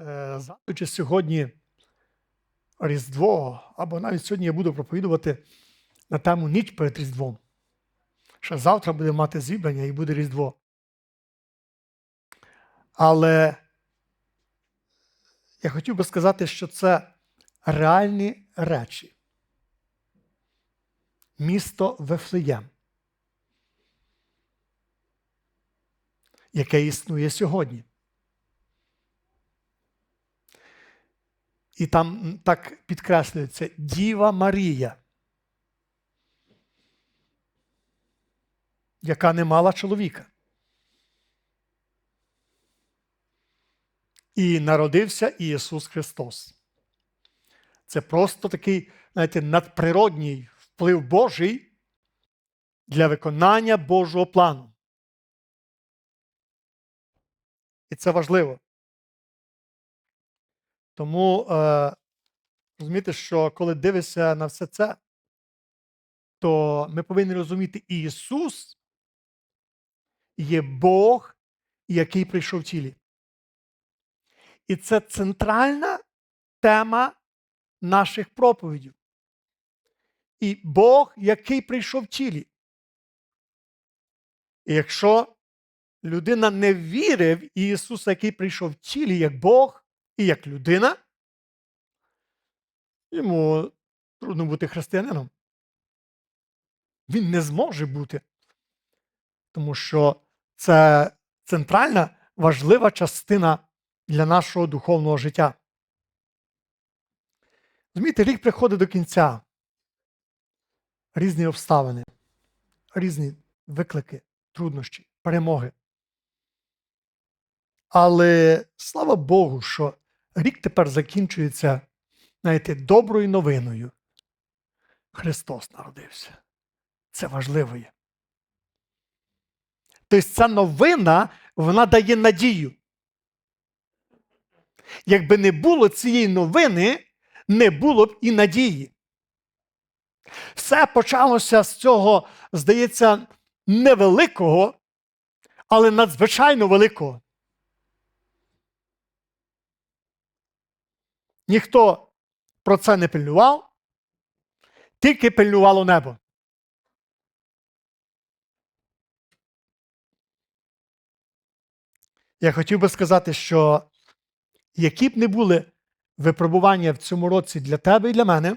Е, Згадуючи сьогодні Різдво, або навіть сьогодні я буду проповідувати на тему ніч перед Різдвом. Ще завтра буде мати зібрання і буде Різдво. Але я хотів би сказати, що це реальні речі. Місто Вифлеєм, яке існує сьогодні. І там так підкреслюється Діва Марія, яка не мала чоловіка. І народився Ісус Христос. Це просто такий, знаєте, надприродній вплив Божий для виконання Божого плану. І це важливо. Тому е, розумієте, що коли дивишся на все це, то ми повинні розуміти, Ісус є Бог, який прийшов в тілі. І це центральна тема наших проповідів. І Бог, який прийшов в тілі. І якщо людина не вірить в Ісуса, який прийшов в тілі, як Бог і як людина, йому трудно бути християнином. Він не зможе бути. Тому що це центральна важлива частина для нашого духовного життя. Розумієте, рік приходить до кінця. Різні обставини, різні виклики, труднощі, перемоги. Але слава Богу, що рік тепер закінчується, знаєте, доброю новиною. Христос народився. Це важливо є. Тобто ця новина, вона дає надію. Якби не було цієї новини, не було б і надії. Все почалося з цього, здається, невеликого, але надзвичайно великого. Ніхто про це не пильнував, тільки пильнувало небо. Я хотів би сказати, що які б не були випробування в цьому році для тебе і для мене,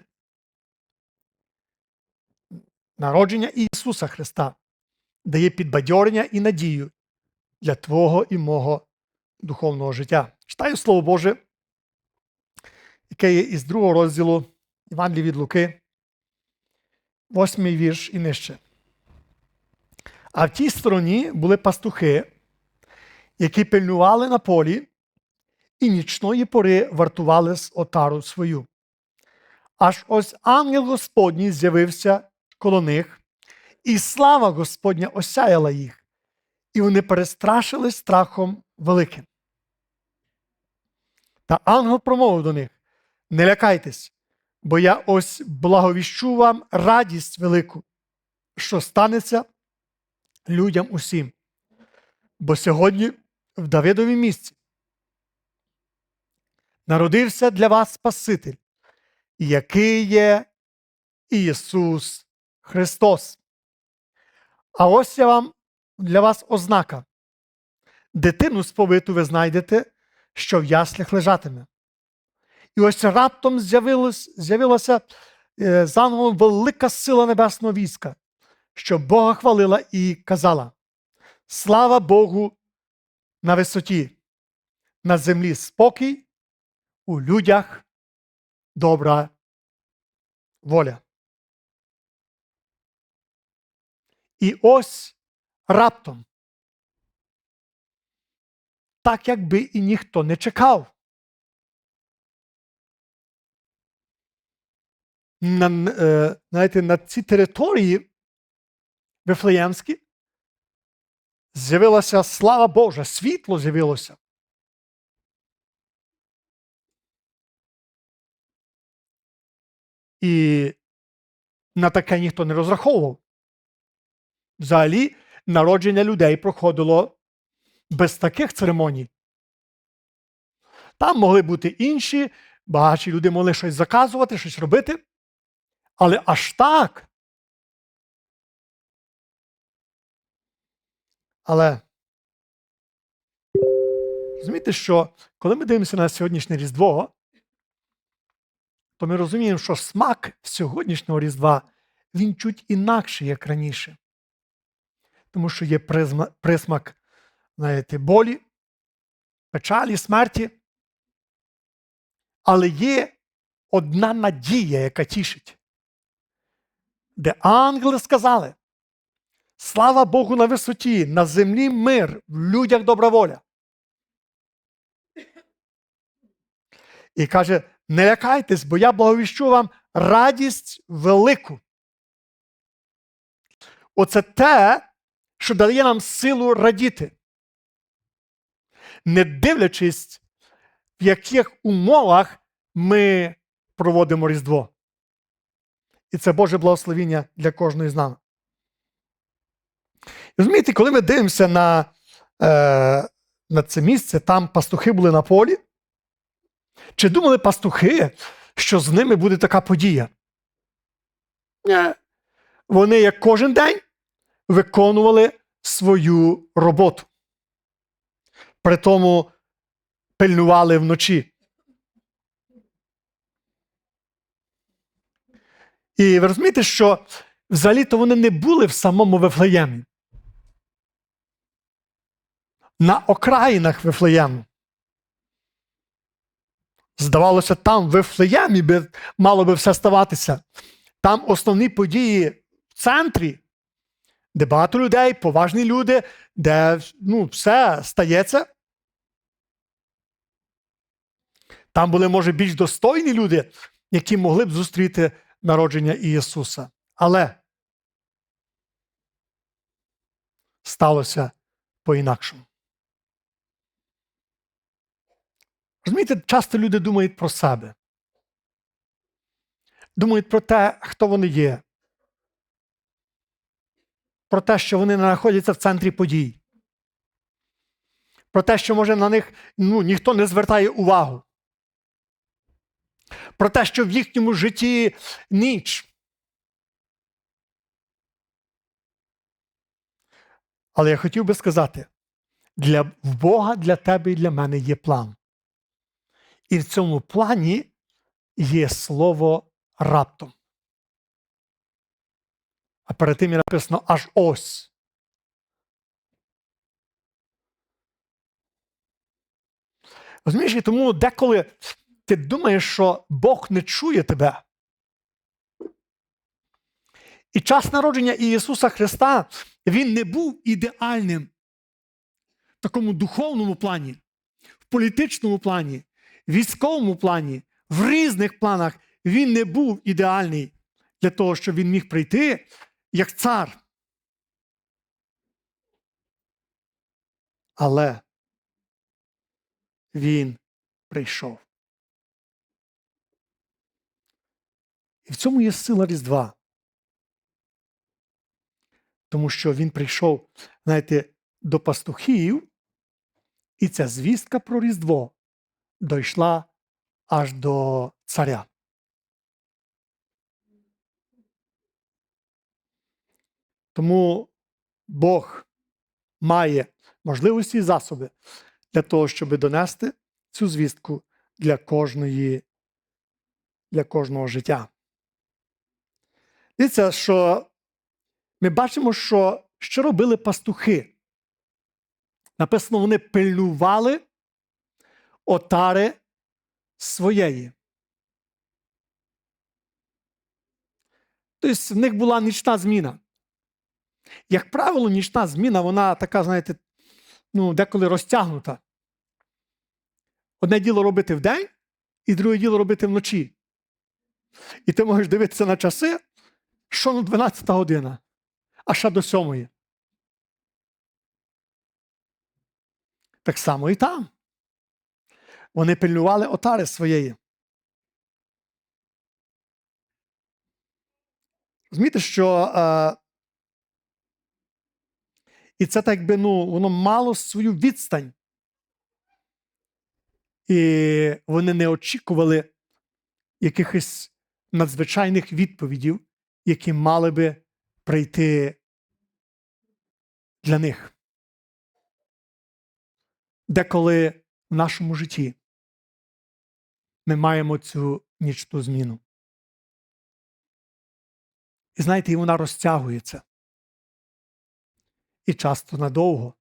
народження Ісуса Христа дає підбадьорення і надію для Твого і мого духовного життя. Читаю Слово Боже, яке є із другого розділу Івангелії від Луки, восьмий вірш і нижче. А в тій стороні були пастухи, які пильнували на полі і нічної пори вартували з отару свою. Аж ось ангел Господній з'явився коло них, і слава Господня осяяла їх, і вони перестрашили страхом великим. Та ангел промовив до них: Не лякайтесь, бо я ось благовіщу вам радість велику, що станеться людям усім. Бо сьогодні в Давидові місці народився для вас Спаситель, який є Ісус Христос. А ось я вам для вас ознака. Дитину сповиту ви знайдете, що в яслях лежатиме. І ось раптом з'явилася е, з велика сила небесного війська, що Бога хвалила і казала: Слава Богу на висоті, на землі спокій, у людях добра воля. І ось раптом, так якби і ніхто не чекав. На, е, знаєте, на цій території Вифлеємській з'явилася слава Божа, світло з'явилося. І на таке ніхто не розраховував. Взагалі, народження людей проходило без таких церемоній. Там могли бути інші, багатші люди могли щось заказувати, щось робити. Але аж так. Але розумієте, що коли ми дивимося на сьогоднішнє Різдво, то ми розуміємо, що смак сьогоднішнього Різдва він чуть інакший, як раніше. Тому що є присмак, знаєте, болі, печалі, смерті. Але є одна надія, яка тішить, де ангели сказали: Слава Богу на висоті, на землі мир, в людях добра воля. І каже: не лякайтесь, бо я благовіщу вам радість велику. Оце те, що дає нам силу радіти, не дивлячись, в яких умовах ми проводимо Різдво. І це Боже благословіння для кожної з нас. Розумієте, коли ми дивимося на е, на це місце, там пастухи були на полі. Чи думали пастухи, що з ними буде така подія? Ні. Вони, як кожен день, виконували свою роботу. При тому пильнували вночі. І ви розумієте, що взагалі-то вони не були в самому Вифлеємі. На окраїнах Вифлеєму. Здавалося, там в Вифлеємі би мало би все ставатися. Там основні події в центрі, де багато людей, поважні люди, де ну, все стається. Там були, може, більш достойні люди, які могли б зустріти народження Ісуса. Але сталося по-інакшому. Розумієте, часто люди думають про себе. Думають про те, хто вони є. Про те, що вони не знаходяться в центрі подій. Про те, що, може, на них ну, ніхто не звертає увагу. Про те, що в їхньому житті ніч. Але я хотів би сказати: для в Бога для тебе і для мене є план. І в цьому плані є слово раптом. А перед тим є написано аж ось. Розумієш, і тому деколи ти думаєш, що Бог не чує тебе. І час народження Ісуса Христа Він не був ідеальним в такому духовному плані, в політичному плані, військовому плані, в різних планах він не був ідеальний для того, щоб він міг прийти як цар. Але він прийшов. І в цьому є сила Різдва. Тому що він прийшов, знаєте, до пастухів, і ця звістка про Різдво дійшла аж до царя. Тому Бог має можливості і засоби для того, щоб донести цю звістку для кожної, для кожного життя. Дивіться, що ми бачимо, що що робили пастухи. Написано, вони пильнували отари своєї. Тобто в них була нічна зміна. Як правило, нічна зміна, вона така, знаєте, ну, деколи розтягнута. Одне діло робити вдень, і друге діло робити вночі. І ти можеш дивитися на часи, що на 12 година, а ще до 7. Так само і там. Вони пильнували отари своєї. Розумієте, що е, і це так би ну, воно мало свою відстань. і вони не очікували якихось надзвичайних відповідей, які мали би прийти для них. Деколи в нашому житті ми маємо цю нічну зміну. І знаєте, і вона розтягується. І часто надовго.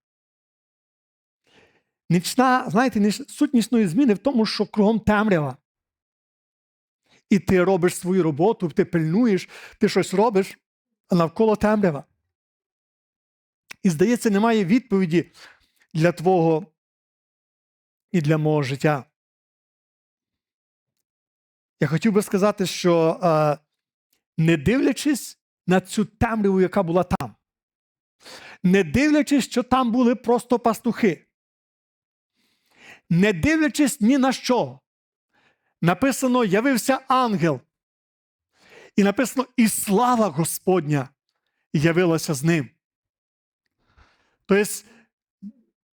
Нічна, знаєте, суть нічної зміни в тому, що кругом темрява. І ти робиш свою роботу, ти пильнуєш, ти щось робиш, а навколо темрява. І здається, немає відповіді для твого і для мого життя. Я хотів би сказати, що не дивлячись на цю темряву, яка була там, не дивлячись, що там були просто пастухи, не дивлячись ні на що, написано: явився ангел. І написано, і слава Господня явилася з ним. Тобто,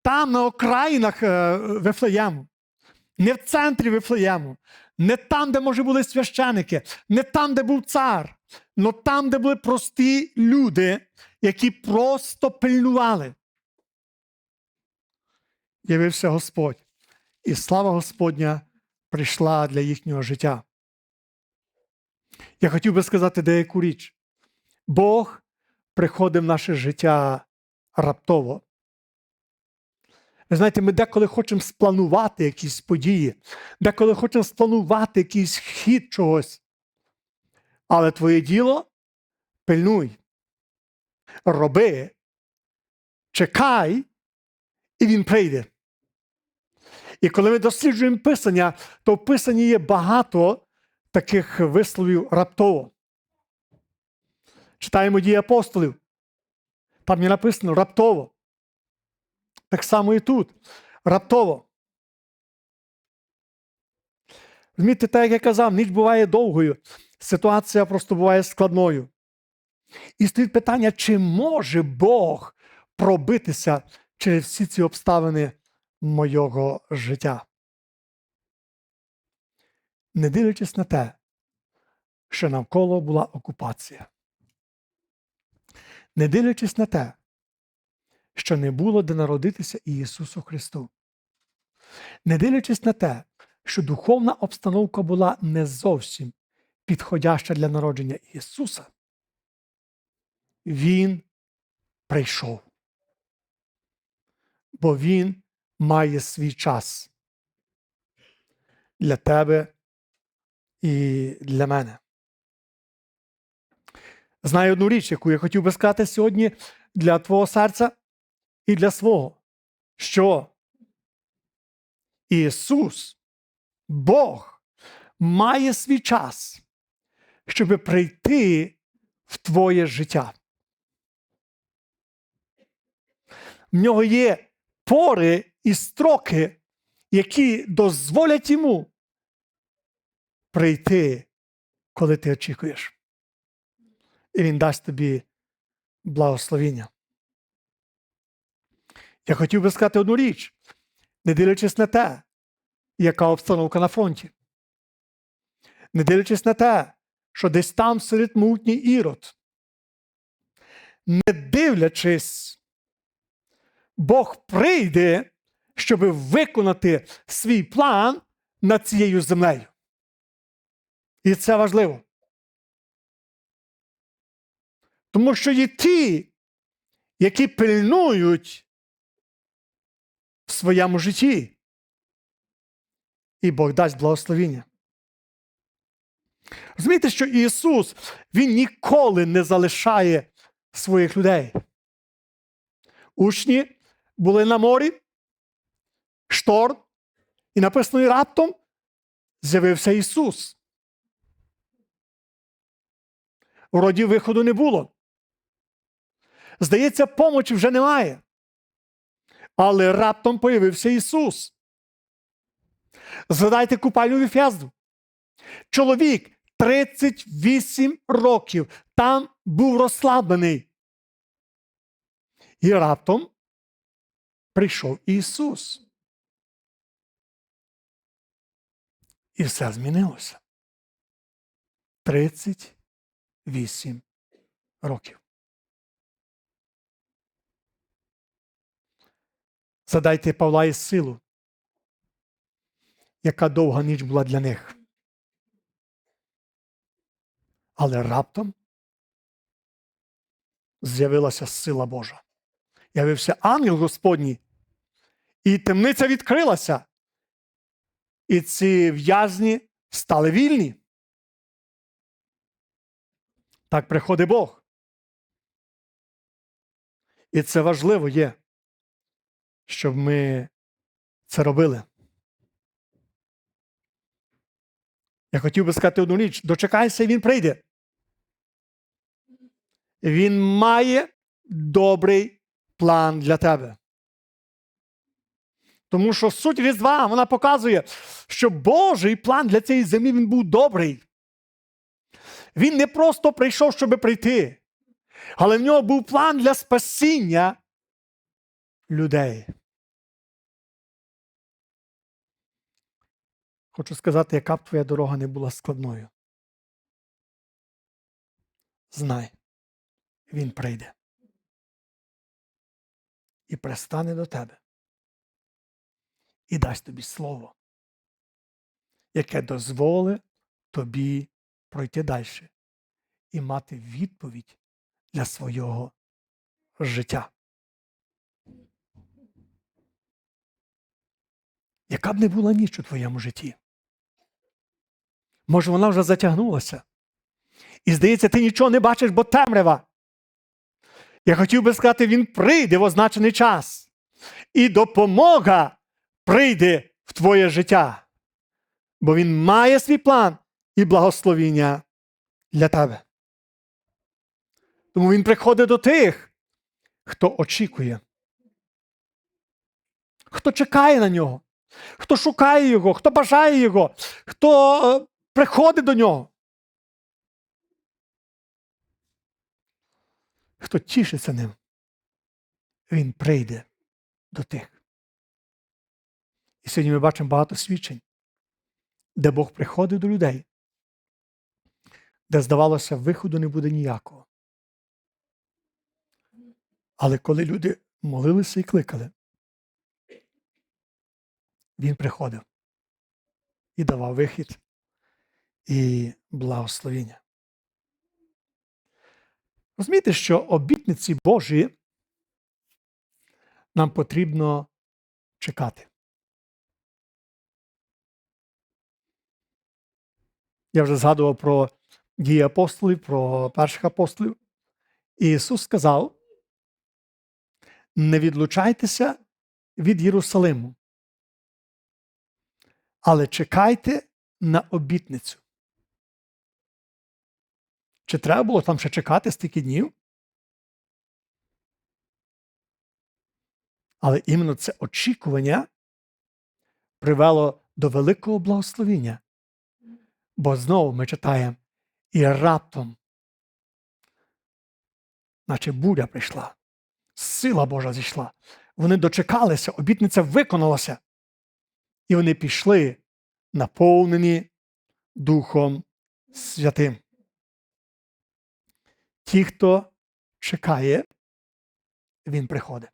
там на окраїнах е, Вифлеєму, не в центрі Вифлеєму, не там, де, може, були священики, не там, де був цар, але там, де були прості люди, які просто пильнували. Явився Господь. І слава Господня прийшла для їхнього життя. Я хотів би сказати деяку річ. Бог приходить в наше життя раптово. Ви знаєте, ми деколи хочемо спланувати якісь події, деколи хочемо спланувати якийсь хід чогось. Але твоє діло пильнуй, роби, чекай, і він прийде. І коли ми досліджуємо Писання, то в Писанні є багато таких висловів раптово. Читаємо дії апостолів. Там є написано раптово. Так само і тут. Раптово. Розумієте, так як я казав, ніч буває довгою, ситуація просто буває складною. І стоїть питання, чи може Бог пробитися через всі ці обставини мого життя? Не дивлячись на те, що навколо була окупація. Не дивлячись на те, що не було де народитися Ісусу Христу. Не дивлячись на те, що духовна обстановка була не зовсім підходяща для народження Ісуса, Він прийшов. Бо Він має свій час для тебе і для мене. Знаю одну річ, яку я хотів би сказати сьогодні для твого серця і для свого, що Ісус, Бог, має свій час, щоб прийти в твоє життя. В нього є пори і строки, які дозволять йому прийти, коли ти очікуєш. І він дасть тобі благословіння. Я хотів би сказати одну річ, не дивлячись на те, яка обстановка на фронті. Не дивлячись на те, що десь там сидить мутній ірод. Не дивлячись, Бог прийде, щоб виконати свій план над цією землею. І це важливо. Тому що є ті, які пильнують в своєму житті. І Бог дасть благословіння. Розумієте, що Ісус Він ніколи не залишає своїх людей. Учні були на морі, шторм, і написано і раптом з'явився Ісус. Вроді виходу не було. Здається, помочі вже немає. Але раптом появився Ісус. Згадайте купальню Віфязду. Чоловік 38 років там був розслаблений. І раптом прийшов Ісус. І все змінилося. 38 років. Задайте Павла із силу, яка довга ніч була для них. Але раптом з'явилася сила Божа. Явився ангел Господній, і темниця відкрилася. І ці в'язні стали вільні. Так приходить Бог. І це важливо є, щоб ми це робили. Я хотів би сказати одну річ: дочекайся, і він прийде. Він має добрий план для тебе. Тому що суть Різдва вона показує, що Божий план для цієї землі він був добрий. Він не просто прийшов, щоб прийти, але в нього був план для спасіння людей. Хочу сказати, яка б твоя дорога не була складною. Знай, він прийде і пристане до тебе і дасть тобі слово, яке дозволить тобі пройти далі і мати відповідь для свого життя. Яка б не була ніч у твоєму житті? Може, вона вже затягнулася. І здається, ти нічого не бачиш, бо темрява. Я хотів би сказати, він прийде в означений час. І допомога прийде в твоє життя. Бо він має свій план і благословіння для тебе. Тому він приходить до тих, хто очікує, хто чекає на нього, хто шукає його, хто бажає його, хто е, приходить до нього. Хто тішиться ним, він прийде до тих. І сьогодні ми бачимо багато свідчень, де Бог приходив до людей, де, здавалося, виходу не буде ніякого. Але коли люди молилися і кликали, він приходив і давав вихід і благословіння. Розумієте, що обітниці Божі нам потрібно чекати. Я вже згадував про дії апостолів, про перших апостолів. І Ісус сказав: не відлучайтеся від Єрусалиму, але чекайте на обітницю. Чи треба було там ще чекати стільки днів? Але іменно це очікування привело до великого благословіння. Бо знову ми читаємо, і раптом, наче буря прийшла, сила Божа зійшла. Вони дочекалися, обітниця виконалася. І вони пішли, наповнені Духом Святим. Ті, хто чекає, він приходить.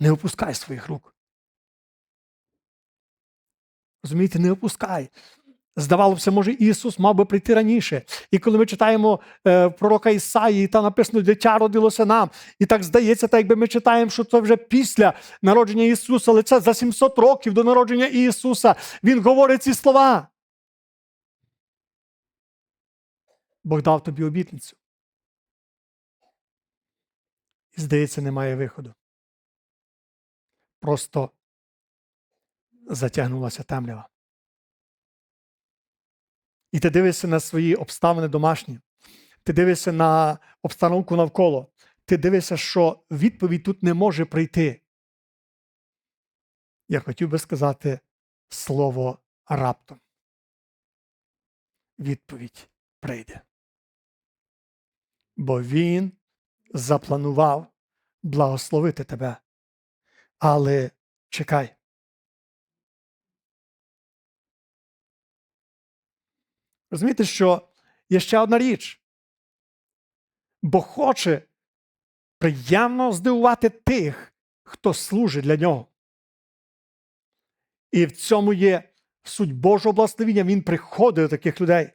Не опускай своїх рук. Розумієте, не опускай. Здавалося, може, Ісус мав би прийти раніше. І коли ми читаємо е, пророка Ісаї, там написано, дитя родилося нам. І так здається, так якби ми читаємо, що це вже після народження Ісуса, але це за 700 років до народження Ісуса. Він говорить ці слова. Бог дав тобі обітницю. І, здається, немає виходу. Просто затягнулася темрява. І ти дивишся на свої обставини домашні, ти дивишся на обстановку навколо, ти дивишся, що відповідь тут не може прийти. Я хотів би сказати слово раптом. Відповідь прийде. Бо він запланував благословити тебе. Але чекай. Розумієте, що є ще одна річ. Бог хоче приємно здивувати тих, хто служить для нього. І в цьому є суть Божого благословіння. Він приходить до таких людей.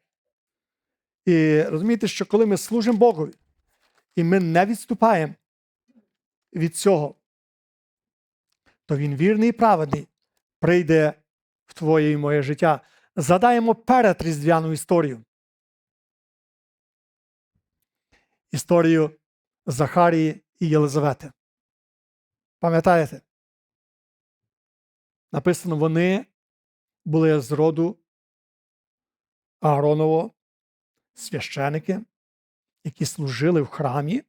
І розумієте, що коли ми служимо Богові, і ми не відступаємо від цього, то він вірний і праведний прийде в твоє і моє життя. Задаємо перед різдвяну історію. Історію Захарії і Єлизавети. Пам'ятаєте? Написано, вони були з роду Аароново, священики, які служили в храмі.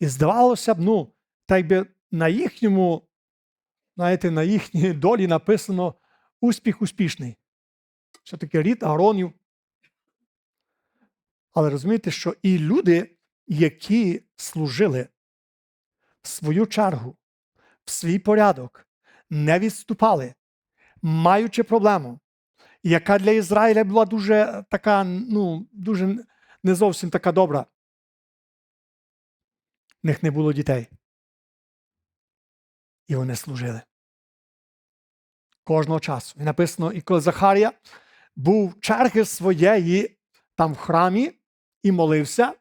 І здавалося б, ну, так би на їхньому, знаєте, на їхній долі написано успіх успішний. Що таке рід Ааронів. Але розумієте, що і люди, які служили в свою чергу, в свій порядок, не відступали, маючи проблему, яка для Ізраїля була дуже така, ну, дуже не зовсім така добра. В них не було дітей. І вони служили. Кожного часу. І написано, і коли Захарія був черги своєї там в храмі і молився,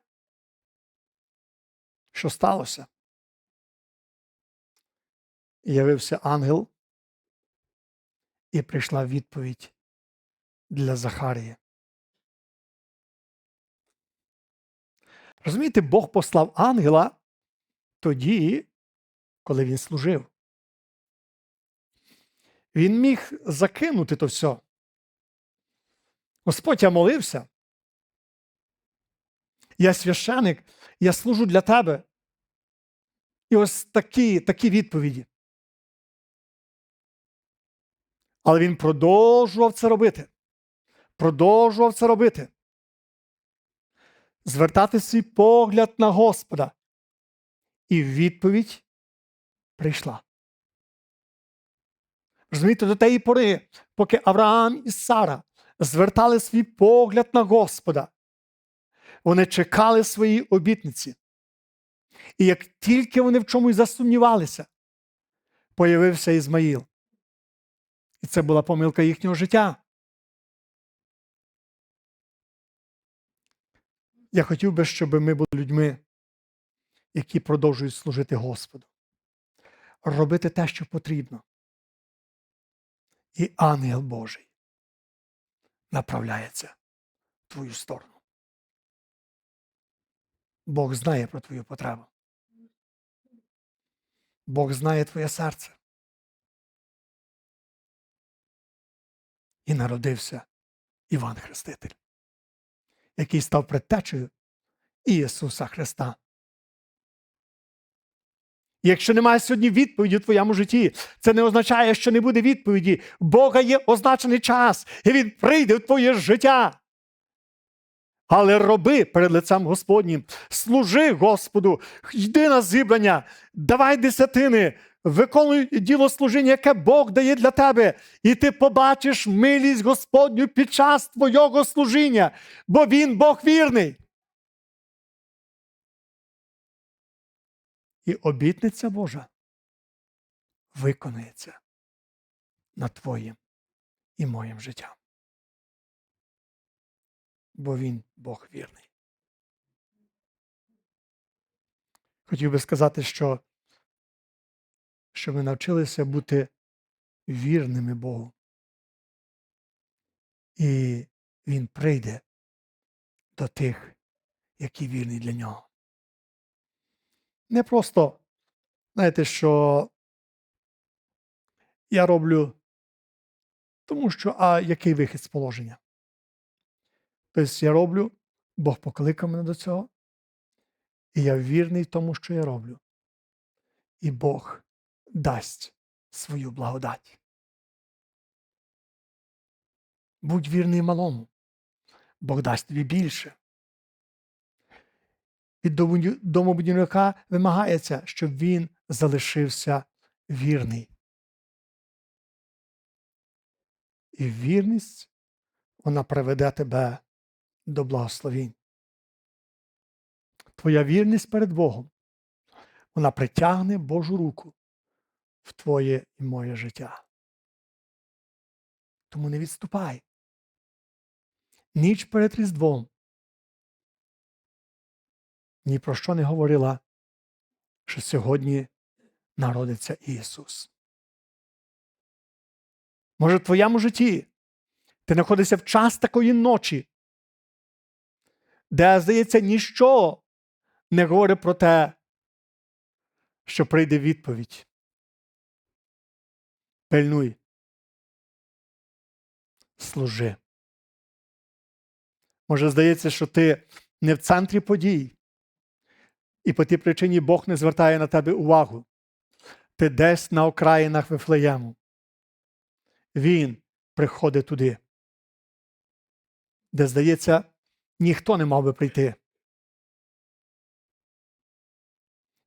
що сталося? І явився ангел, і прийшла відповідь для Захарії. Розумієте, Бог послав ангела тоді, коли він служив. Він міг закинути то все. Господь я молився. Я священик, я служу для тебе. І ось такі, такі відповіді. Але він продовжував це робити. Продовжував це робити. Звертати свій погляд на Господа. І відповідь прийшла. Розумієте, до тієї пори, поки Авраам і Сара звертали свій погляд на Господа, вони чекали свої обітниці. І як тільки вони в чомусь засумнівалися, появився Ізмаїл. І це була помилка їхнього життя. Я хотів би, щоб ми були людьми, які продовжують служити Господу, робити те, що потрібно. І ангел Божий направляється в твою сторону. Бог знає про твою потребу. Бог знає твоє серце. І народився Іван Хреститель, який став предтечею Ісуса Христа. Якщо немає сьогодні відповіді в твоєму житті, це не означає, що не буде відповіді. Бога є означений час, і Він прийде в твоє життя. Але роби перед лицем Господнім, служи Господу, йди на зібрання, давай десятини, виконуй діло служіння, яке Бог дає для тебе, і ти побачиш милість Господню під час твого служіння, бо Він Бог вірний. І обітниця Божа виконується над твоїм і моїм життям. Бо він Бог вірний. Хотів би сказати, що, що ми навчилися бути вірними Богу. І Він прийде до тих, які вірні для нього не просто, знаєте, що я роблю, тому що, а який вихід з положення? Тобто я роблю, Бог покликав мене до цього, і я вірний тому, що я роблю. І Бог дасть свою благодать. Будь вірний малому, Бог дасть тобі більше від домобудівника вимагається, щоб він залишився вірний. І вірність вона приведе тебе до благословінь. Твоя вірність перед Богом, вона притягне Божу руку в твоє і моє життя. Тому не відступай. Ніч перед Різдвом ні про що не говорила, що сьогодні народиться Ісус. Може, в твоєму житті ти знаходишся в час такої ночі, де, здається, ніщо не говорить про те, що прийде відповідь. Пильнуй. Служи. Може, здається, що ти не в центрі подій, і по тій причині Бог не звертає на тебе увагу. Ти десь на окраїнах Вифлеєму. Він приходить туди, де, здається, ніхто не мав би прийти.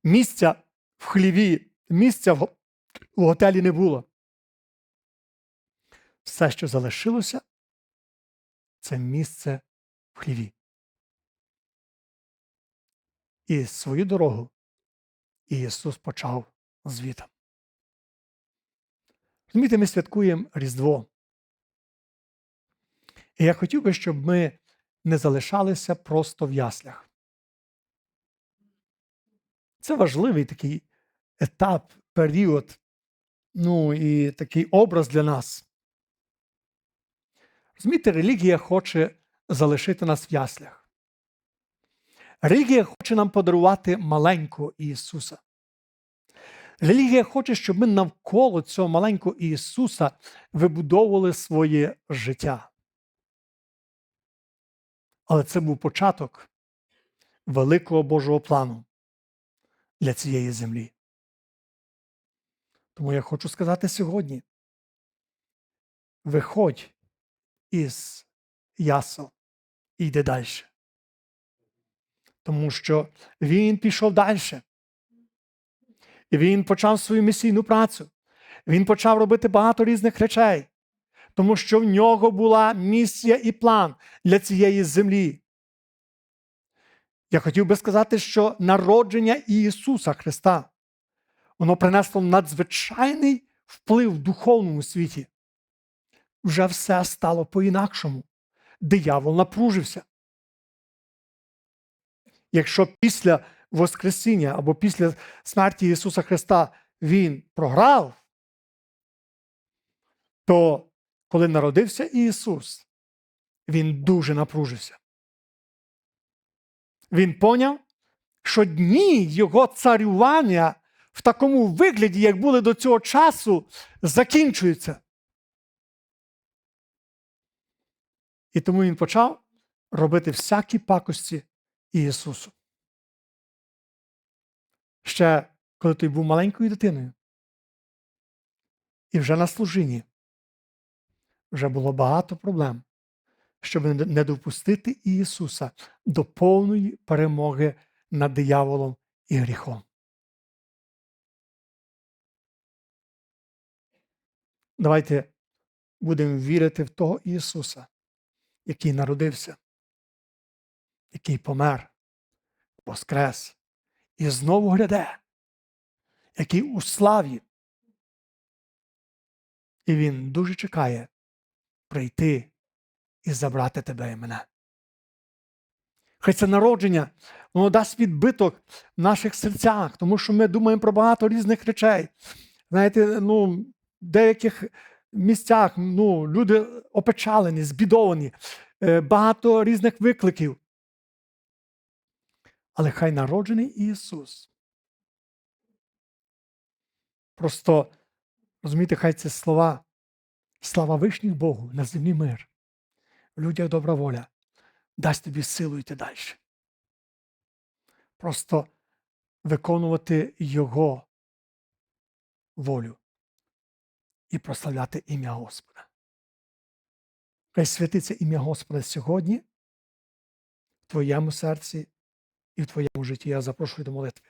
Місця в хліві, місця в готелі не було. Все, що залишилося, це місце в хліві. І свою дорогу Ісус почав звітом. Розумієте, ми святкуємо Різдво. І я хотів би, щоб ми не залишалися просто в яслях. Це важливий такий етап, період, ну і такий образ для нас. Розумієте, релігія хоче залишити нас в яслях. Релігія хоче нам подарувати маленького Ісуса. Релігія хоче, щоб ми навколо цього маленького Ісуса вибудовували своє життя. Але це був початок великого Божого плану для цієї землі. Тому я хочу сказати сьогодні: виходь із ясел і йди далі. Тому що він пішов далі. І він почав свою місійну працю. Він почав робити багато різних речей, тому що в нього була місія і план для цієї землі. Я хотів би сказати, що народження Ісуса Христа воно принесло надзвичайний вплив в духовному світі. Вже все стало по-інакшому. Диявол напружився. Якщо після Воскресіння або після смерті Ісуса Христа Він програв, то коли народився Ісус, Він дуже напружився. Він поняв, що дні Його царювання в такому вигляді, як були до цього часу, закінчуються. І тому він почав робити всякі пакості Ісусу. Ще коли той був маленькою дитиною. І вже на служінні вже було багато проблем, щоб не допустити Ісуса до повної перемоги над дияволом і гріхом. Давайте будемо вірити в того Ісуса, який народився, який помер, воскрес і знову гряде, який у славі. І Він дуже чекає прийти і забрати тебе і мене. Хай це народження, воно дасть відбиток в наших серцях, тому що ми думаємо про багато різних речей. Знаєте, ну, в деяких місцях ну, люди опечалені, збідовані, е, багато різних викликів. Але хай народжений Ісус. Просто, розумієте, хай це слова, слава вишніх Богу, на землі мир. Людях добра воля дасть тобі силу йти далі. Просто виконувати Його волю і прославляти ім'я Господа. Хай святиться ім'я Господа сьогодні в твоєму серці і в твоєму житті. Я запрошую до молитви.